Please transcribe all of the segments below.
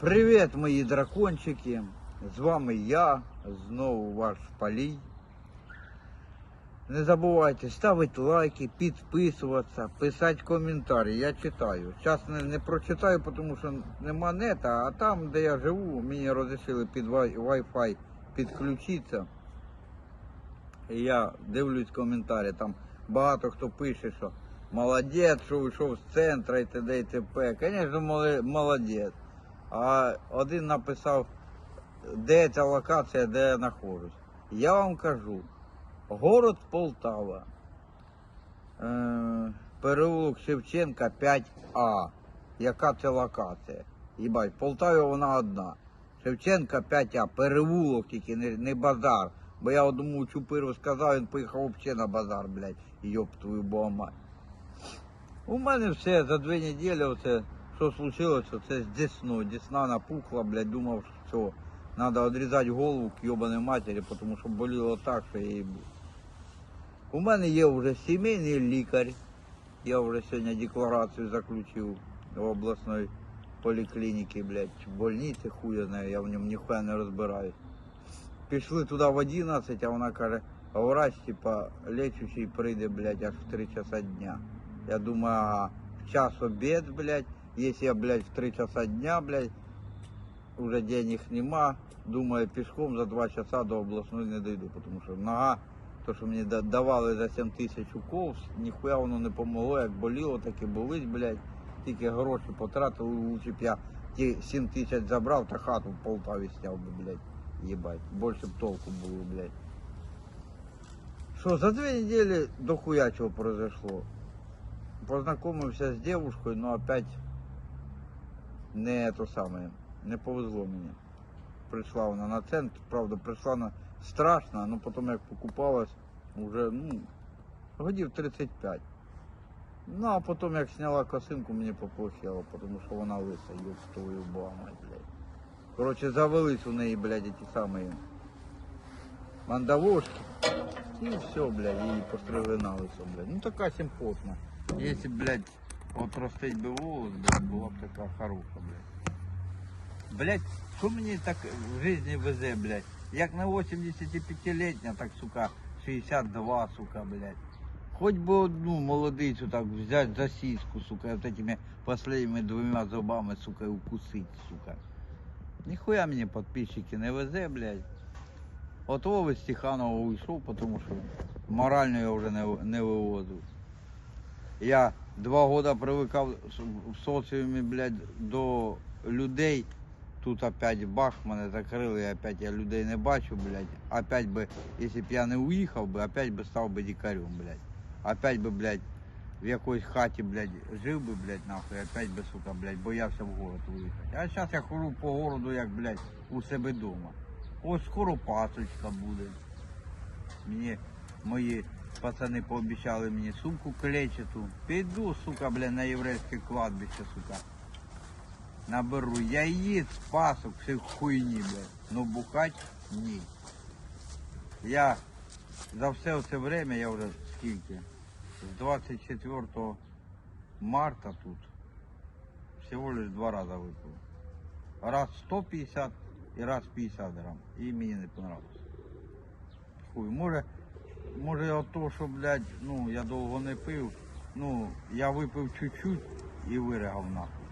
Привіт, мої дракончики! З вами я, знову ваш Палій. Не забувайте ставити лайки, підписуватися, писати коментарі. Я читаю. Зараз не, не прочитаю, тому що нема нета, а там, де я живу, мені розрішили під Wi-Fi підключитися. І я дивлюсь коментарі, там багато хто пише, що молодець, що вийшов з центру і т.д. і т.п. Звісно, молодець. А один написав, де ця локація, де я знаходжусь. Я вам кажу, город Полтава, е, переулок Шевченка 5А. Яка це локація? Їбать, в Полтаві вона одна. Шевченка 5А, переулок тільки, не, не базар. Бо я одному чупиру сказав, він поїхав взагалі на базар, блядь, йоп твою богу. У мене все за дві неділі, оце, що случилось, це з Десну. Десна напухла, блядь, думав, що все, треба відрізати голову к йобаній матері, тому що боліло так, що я її. У мене є вже сімейний лікар. Я вже сьогодні декларацію заключив в обласної поліклініки, блядь, чи больниці, хуя знаю, я в ньому ніхуя не розбираюсь. Пішли туди в 11, а вона каже, а врач, типа, лечущий прийде, блядь, аж в 3 часа дня. Я думаю, ага, в час обед, блядь, если я, блядь, в 3 часа дня, блядь, уже денег нема, думаю, пішком за 2 часа до обласної не дойду, тому що нога, то, що мені давали за 7 тисяч укол, ніхуя воно не помогло, як боліло, так і болить, блядь. Тільки гроші потратив, лучше б я ті 7 тисяч забрав, та хату в Полтаві сняв би, блядь, їбать. Більше б толку було, блядь. Що, за дві недели до хуя чого произошло. Познакомився з девушкой, но опять не то самое, не повезло мені. Прийшла вона на центр, правда, прийшла на страшно, но потім як покупалась, уже, ну, годів 35. Ну, а потім як зняла косинку, мені поплохело, тому що вона лиса, ёб твою богу, блядь. Короче, завелись у неї, блядь, ті самі мандавошки. І все, блядь, її постригли на лисо, блядь. Ну така симпотна. Если, блядь, от ростить би волос, блядь, була б така хороша, блядь. Блядь, що мені так в житті везе, блядь? Як на 85-летня, так, сука, 62, сука, блядь. Хоть би одну молодицю так взять за сіську, сука, вот этими последними двумя зубами, сука, і укусить, сука. Ніхуя мені подписчики не везе, блядь. От Вовы Стеханова уйшов, тому що морально я вже не, не вивозив. Я два года привикав в соціумі, блядь, до людей. Тут опять бах, мене закрили, опять я людей не бачу, блядь. Опять би, якщо б я не уїхав би, опять би став би дикарем, блядь. Опять би, блядь, в якоїсь хаті, блядь, жив би, блядь, нахуй, опять би, сука, блядь, боявся в город виїхати. А зараз я хожу по городу, як, блядь, у себе вдома. Ось скоро пасочка буде. Мені мої пацани пообіцяли мені сумку клечету. Піду, сука, бля, на єврейське кладбище, сука. Наберу яєць, пасок, всіх хуйні, бля. Ну бухать ні. Я за все це время, я вже скільки? З 24 марта тут всього лиш два рази випив. Раз 150 і раз 50 грам. І мені не понравилось. Хуй, може, може от того, що, блядь, ну, я довго не пив, ну, я випив чуть-чуть і виригав нахуй.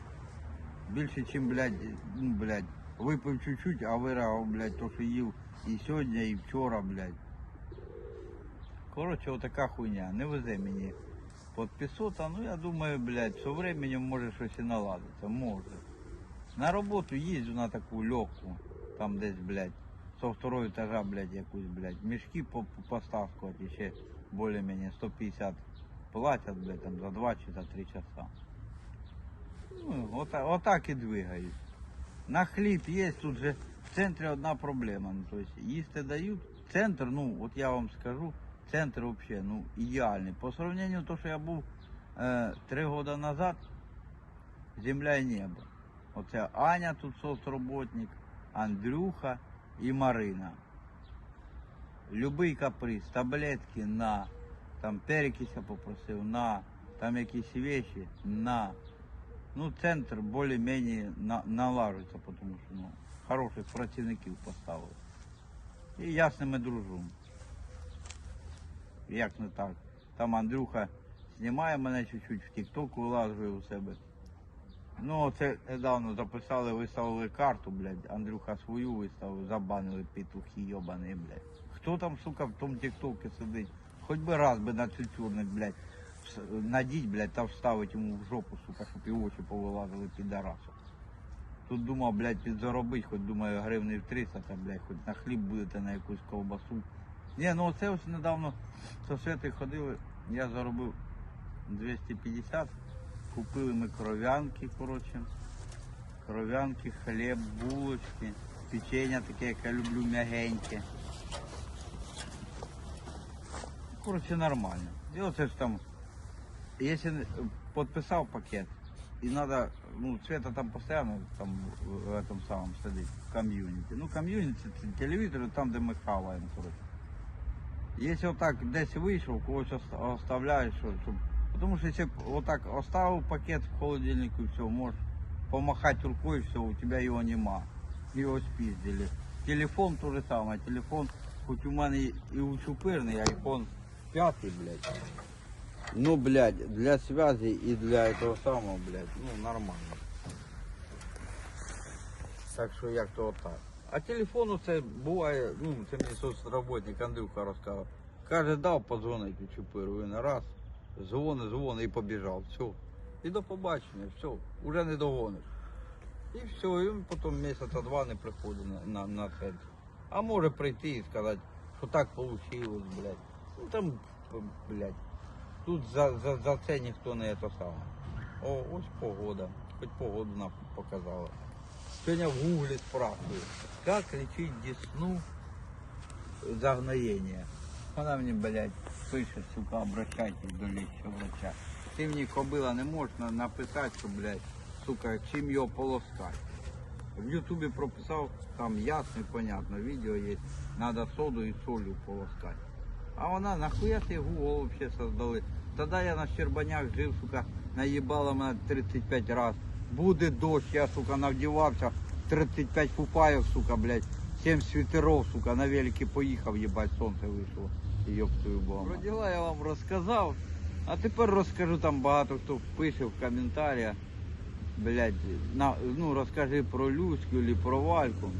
Більше, чим, блядь, ну, блядь, випив чуть-чуть, а виригав, блядь, то, що їв і сьогодні, і вчора, блядь. Коротше, отака хуйня. Не везе мені под 500, а ну я думаю, блядь, со временем може щось і наладиться, може. На роботу їздю на таку легку, там десь, блядь, со второго этажа, блядь, якусь, блядь, мішки по, по постаскувати, ще более-менее 150 платять, блядь, там за 2 чи за 3 часа. Ну, ота, отак і двигаюсь. На хліб є, тут же в центрі одна проблема. Ну, то есть, їсти дають. Центр, ну, от я вам скажу, центр вообще, ну, ідеальний. По сравнению то, що я був е, три роки назад, земля і небо. Оце Аня тут соцроботник, Андрюха і Марина. Любий каприз, таблетки на, там перекися попросив, на, там якісь вещи, на. Ну, центр более-менее на, налажується, тому що ну, хороших працівників поставили. І я з ними дружу. Як не так. Там Андрюха знімає мене чуть-чуть в TikTok вилажує у себе. Ну, це недавно записали, виставили карту, блядь. Андрюха свою виставив, забанили петухи йобані, блядь. Хто там, сука, в тому тіктокі сидить? Хоч би раз би на цюцюрник, блядь, надіть, блядь, та вставить йому в жопу, сука, щоб і очі повилазили підарасу. Тут думав, блядь, підзаробить, хоч думаю, гривень 300, та, блядь, хоч на хліб будете на якусь ковбасу. Ні, ну оце ось недавно со Светою ходили, я заробив 250, купили ми кров'янки, коротше. Кров'янки, хліб, булочки, печення таке, як я люблю, м'ягеньке. Коротше, нормально. І оце ж там, якщо не- підписав пакет, і треба, ну, Света там постійно там в, в этом самом сидить, в ком'юніті. Ну, ком'юніті це телевізор, там, де ми хаваємо, коротше. Якщо отак десь вийшов, когось оста- оставляєш, щоб, щоб... Тому що якщо б отак оставив пакет в холодильнику, і все, можеш помахати рукою, все, у тебе його нема. Його спіздили. Телефон то же саме, телефон, хоч у мене і у чупирний, айфон 5, блядь. Ну, блядь, для связи і для этого самого, блядь, ну, нормально. Так що як то отак. А телефону це буває, ну, це мені соцработник Андрюха розказав. Каже, дав подзвонити чупиру, він раз, Дзвони, дзвони і побіжав. Все. І до побачення, все, уже не догониш. І все, і потім місяця два не приходить на, на, на центр. А може прийти і сказати, що так вийшло, блядь. Ну там, блядь, тут за, за, за це ніхто не це саме. О, ось погода. Хоч погоду нам показала. Сьогодні в гуглі спрашивают, как лечить десну загноение. Вона мені, блядь, пише, сука, обращайтесь до лічого врача. Ти мені кобила не можна написати, що, блядь, сука, чим його полоскати. В Ютубі прописав, там ясно і понятно, відео є, надо соду і солью полоскати. А вона, нахуя ти Google вообще создали? Тоді я на Щербанях жив, сука, наїбала мене 35 раз. Буде дощ, я, сука, навдівався, 35 купайок, сука, блядь, 7 світеров, сука, на велике поїхав, їбать, сонце вийшло. Твою богу. Про діла я вам розказав, а тепер розкажу, там багато хто пише в коментарях. Блядь, на, ну розкажи про Люську или про Вальку.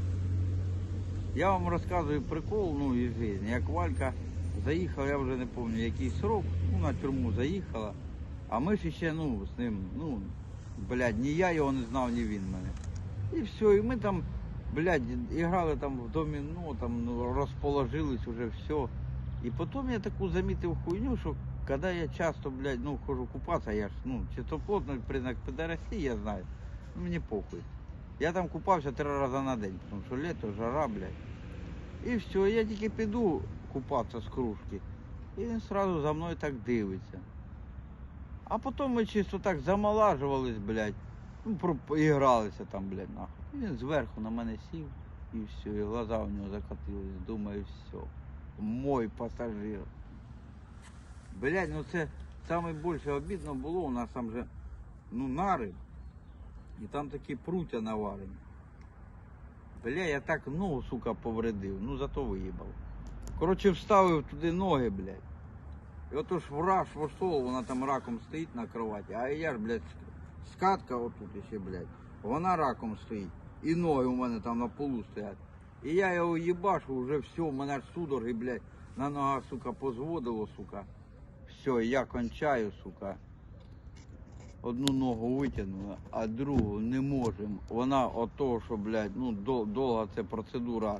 Я вам розказую прикол, ну, із життя. Як Валька заїхала, я вже не пам'ятаю який срок, ну на тюрму заїхала. А ми ж ще, ну, з ним, ну, блядь, ні я його не знав, ні він мене. І все, і ми там, блядь, грали там в доміно, там ну, розположились уже все. І потім я таку замітив хуйню, що коли я часто, блядь, ну, хожу купатися, я ж, ну, чистоплотний признак педерасті, я знаю. Ну, мені похуй. Я там купався три рази на день, тому що літо, жара, блядь. І все, я тільки піду купатися з кружки. І він одразу за мною так дивиться. А потім ми чисто так замолажувались, блядь. Ну, ігралися там, блядь, нахуй. І він зверху на мене сів і все, і глаза у нього закатились. Думаю, все. Мой пасажир. Блядь, ну це саме більше обідно було, у нас там же ну, нари. І там такі пруття наварені. Бля, я так ногу, сука, повредив, ну зато виїбав. Коротше, вставив туди ноги, блядь. І ото ж враж вошов, вона там раком стоїть на кроваті, а я ж, блядь, скатка отут ще, блядь, вона раком стоїть. І ноги у мене там на полу стоять. І я його їбашу, вже все, у мене ж судороги, блядь, на ногах, сука, позводило, сука. Все, я кончаю, сука. Одну ногу витягнула, а другу не можемо. Вона от того, що, блядь, ну дол- довга ця процедура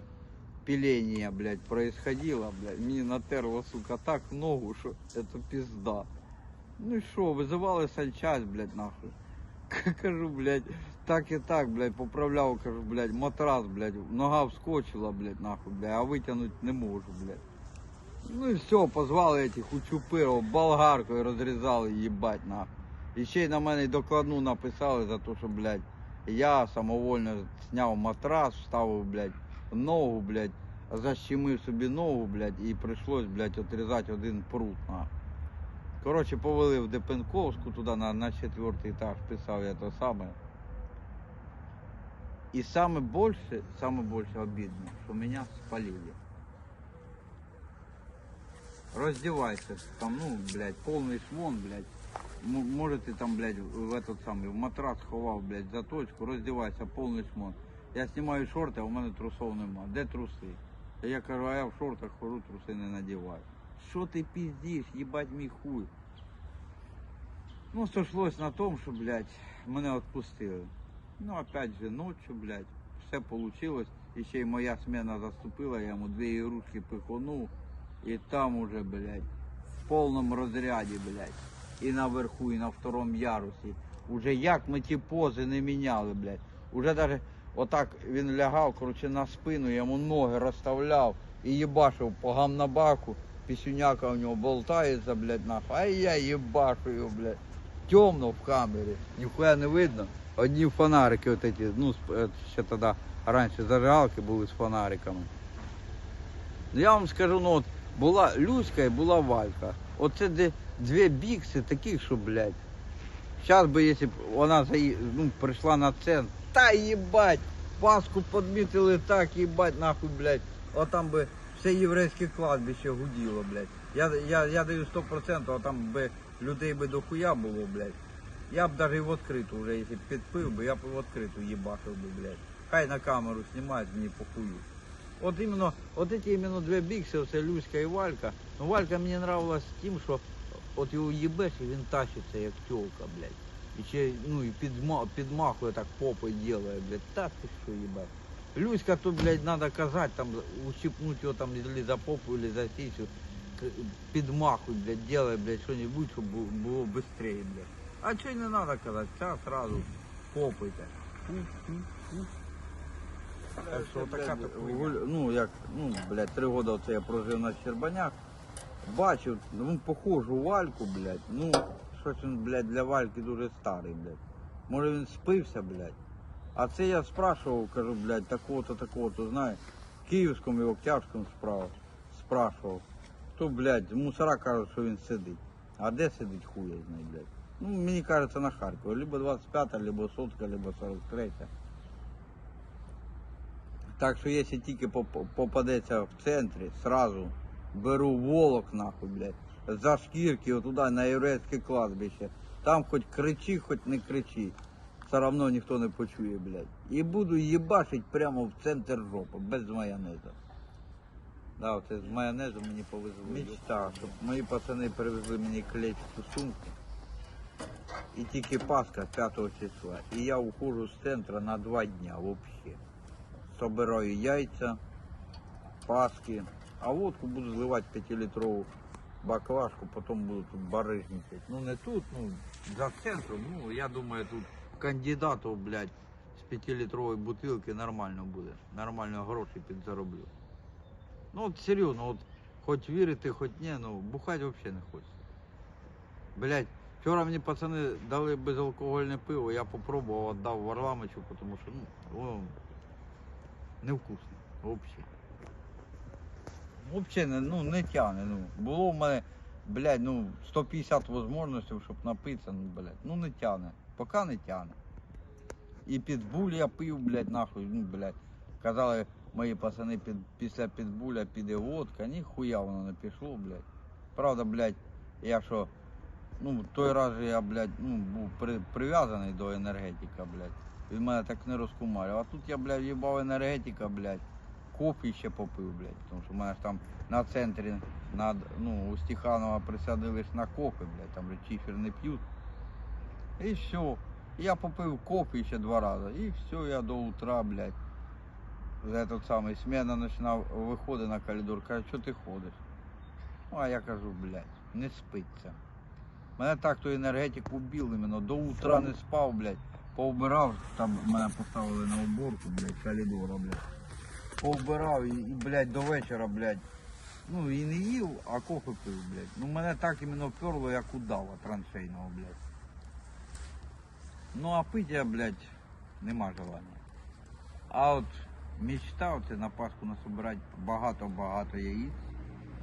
пілення, блядь, происходила, блядь, мені натерло, сука, так ногу, що це пізда. Ну і що, визивали санчас, блядь, нахуй. Кажу, блядь, так і так, блядь, поправляв, кажу, блядь, матрас, блядь, нога вскочила, блядь, нахуй, блядь, а витягнути не можу, блядь. Ну і все, позвали этих учупиров, болгаркою розрізали, їбать, нахуй. І ще й на мене докладну написали за те, що, блядь, я самовольно зняв матрас, вставив, блядь, ногу, блядь, защемив собі ногу, блядь, і прийшлось, блядь, отрізати один прут, нахуй. Коротше, повели в Депенковську туди на, на четвертий етаж, писав я то саме. І саме більше, саме більше обідно, що мене спалили. Роздівайся, там, ну, блядь, повний швон, блядь. М- Може ти там, блядь, в этот самий, в матрас ховав, блядь, заточку, роздівайся, повний шмон. Я знімаю шорти, а у мене трусов нема. Де труси? А я кажу, а я в шортах хожу, труси не надіваю. Що ти піздиш, їбать мій хуй. Ну, сошлось на тому, що, блядь, мене відпустили. Ну, опять же, ночью, блядь, все получилось. І ще й моя смена заступила, я йому дві ігрушки пихонув. І там уже, блядь, в повному розряді, блядь. І наверху, і на второму ярусі. Уже як ми ті пози не міняли, блядь. Уже даже отак він лягав, коротше, на спину, я йому ноги розставляв і їбашив по гамнабаку. Пісюняка у нього болтається, блядь, нахуй. А я їбашу його, блядь. Темно в камері, ніхуя не видно. Одні фонарики, от эти, ну, е, ще тоді раніше зажигалки були з фонариками. Ну я вам скажу, ну от була Люська і була Валька. Оце де дві бікси таких, що, блядь. Зараз би, якщо б вона ну, прийшла на центр, та їбать, Пасху підмітили так, їбать, нахуй, блядь. От там би все єврейське кладбище гуділо, блядь. Я, я, я даю 100%, а там би людей би дохуя було, блядь. Я б даже в відкриту вже, якщо б підпив би, я б в відкриту їбашив би, блядь. Хай на камеру знімають, мені похую. От іменно, от эти іменно дві бікси, це Люська і Валька. Ну Валька мені нравилась тим, що от його їбеш і він тащиться як тёлка, блядь. І ще, ну, і підма, підмахує так попой делає, блядь. Та ти що, їбать. Люська то, блядь, надо казати, там, ущипнуть його там или за попу, или за сисю. К- Підмахуй, блядь, делай, блядь, що-нибудь, щоб бу- було быстрее, блядь. А й не надо казати, ця сразу така ну як, ну, блядь, три роки оце я прожив на Щербанях. Бачив, ну, похожу Вальку, блядь, ну, щось він, блядь, для Вальки дуже старий, блядь. Може він спився, блядь. А це я спрашивав, кажу, блядь, такого-то, такого-то, знаю. В Київському і в Октябрському спрашивав. То, блядь, мусора кажуть, що він сидить. А де сидить хуя знає, блядь. Ну, мені кажеться на Харкові. Либо 25-та, либо сотка, либо 43-та. Так що якщо тільки попадеться в центрі, сразу беру волок нахуй, блядь, за шкірки отуда на єврейське кладбище. Там хоч кричи, хоч не кричи. Все равно ніхто не почує, блядь. І буду їбашить прямо в центр жопи, без майонезу. Да, оце з майонезом мені повезло. Мечта, щоб мої пацани привезли мені клетчату сумку. І тільки Пасха 5 числа. І я уходжу з центру на два дня взагалі собираю яйця, паски, а водку буду зливати 5-літрову баклажку, потім буду тут барижничати. Ну не тут, ну за центром, ну я думаю, тут кандидату, блядь, з 5-літрової бутилки нормально буде. Нормально гроші підзароблю. Ну от серйозно, от хоч вірити, хоч ні, ну бухати взагалі не хочеться. Блядь, вчора мені пацани дали безалкогольне пиво, я попробував, віддав Варламичу, тому що ну, воно невкусно. Взагалі. Взагалі ну, не тяне. Ну. Було в мене, блядь, ну, 150 можливостей, щоб напитися, ну, блядь, ну не тяне. Поки не тяне. І підбуль я пив, блядь, нахуй, ну, блядь. Казали мої пацани, під, після підбуля піде водка, ніхуя воно не пішло, блядь. Правда, блядь, я що, ну, той раз же я, блядь, ну, був при, прив'язаний до енергетика, блядь. Він мене так не розкумарив. А тут я, блядь, їбав енергетика, блядь. Кофі ще попив, блядь. Тому що в мене ж там на центрі, над, ну, у Стеханова присадили на кофе, блядь, там же чифер не п'ють. І все. Я попив кофе ще два рази. І все, я до утра, блядь. За этот самий смена починав виходить на коридор, каже, що ти ходиш? Ну, а я кажу, блядь, не спиться. Мене так то енергетик убив іменно, до утра не спав, блядь. Поубирав, там мене поставили на уборку, блядь, коридора, блядь. Поубирав і, і, блядь, до вечора, блядь. Ну і не їв, а кофе пив, блядь. Ну мене так іменно перло, як удава траншейного, блядь. Ну а пить я, блядь, нема желання. А от мечта оце на Пасху насобирати багато-багато яїць.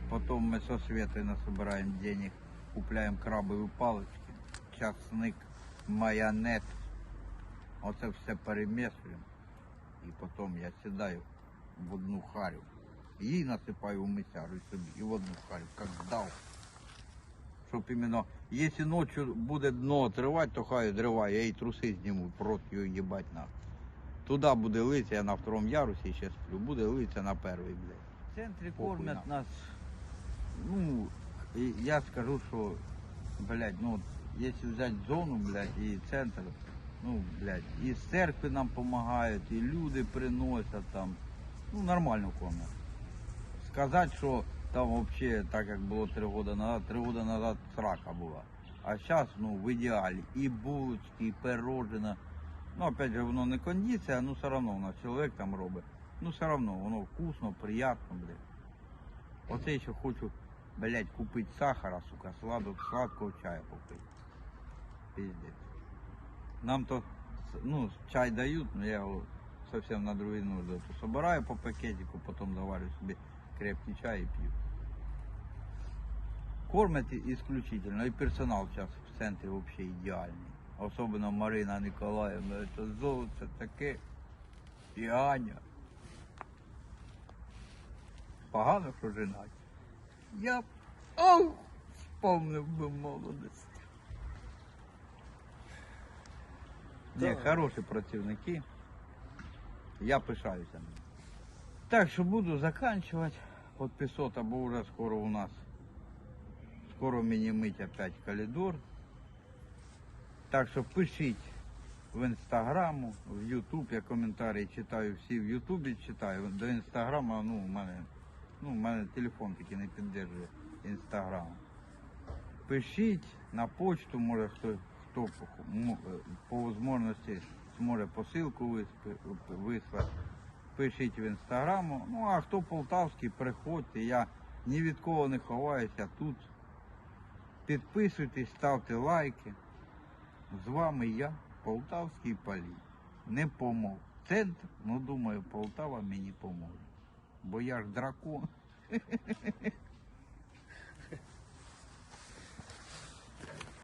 Потім ми со Светою насобираємо денег купляємо крабові палички, часник, майонез. Оце все перемішуємо. І потім я сідаю в одну харю. Їй насипаю в мисяру і собі, і в одну харю, як дав. Щоб іменно, якщо ночі буде дно тривати, то хай дриває, я їй труси зніму, прот його їбать на. Туди буде литься, я на второму ярусі ще сплю, буде литься на перший, блядь. В центрі Похуй кормять нас, ну, і я скажу, що, блядь, ну, якщо взяти зону, блядь, і центр, ну, блядь, і з церкви нам допомагають, і люди приносять там, ну, нормально кормять. Сказати, що там взагалі, так як було три роки назад, три роки назад срака була. А зараз, ну, в ідеалі, і булочки, і пирожина. Ну, опять же, воно не кондиція, ну все одно нас чоловік там робить. Ну все одно, воно вкусно, приятно, блядь. Оце я ще хочу, блядь, купити сахара, сука, сладу, сладкого чаю попити. Пиздец. Нам то, ну, чай дають, но я його совсем на другий нужди. То собираю по пакетику, потім заварю собі крепкий чай і п'ю. Кормять исключительно, і персонал зараз в центрі взагалі ідеальний. Особливо Марина Ніколаївна, це золоце таке. І Аня. Погано, що женать. Я ау, вспомнив би молодість. Ні, хороші працівники. Я пишаюся. ними. Так що буду заканчивать. Подписота, бо вже скоро у нас. Скоро мені мить опять коридор. Так що пишіть в інстаграму, в Ютуб, я коментарі читаю всі в Ютубі читаю. До інстаграма, ну, у мене, ну, у мене телефон такий не підтримує інстаграм. Пишіть на почту, може хто, хто по можливості зможе посилку вислати. Пишіть в інстаграму. Ну а хто полтавський, приходьте. Я ні від кого не ховаюся тут. Підписуйтесь, ставте лайки. З вами я, Полтавський Палій. Не помог. Центр, ну думаю, Полтава мені поможе. Бо я ж дракон.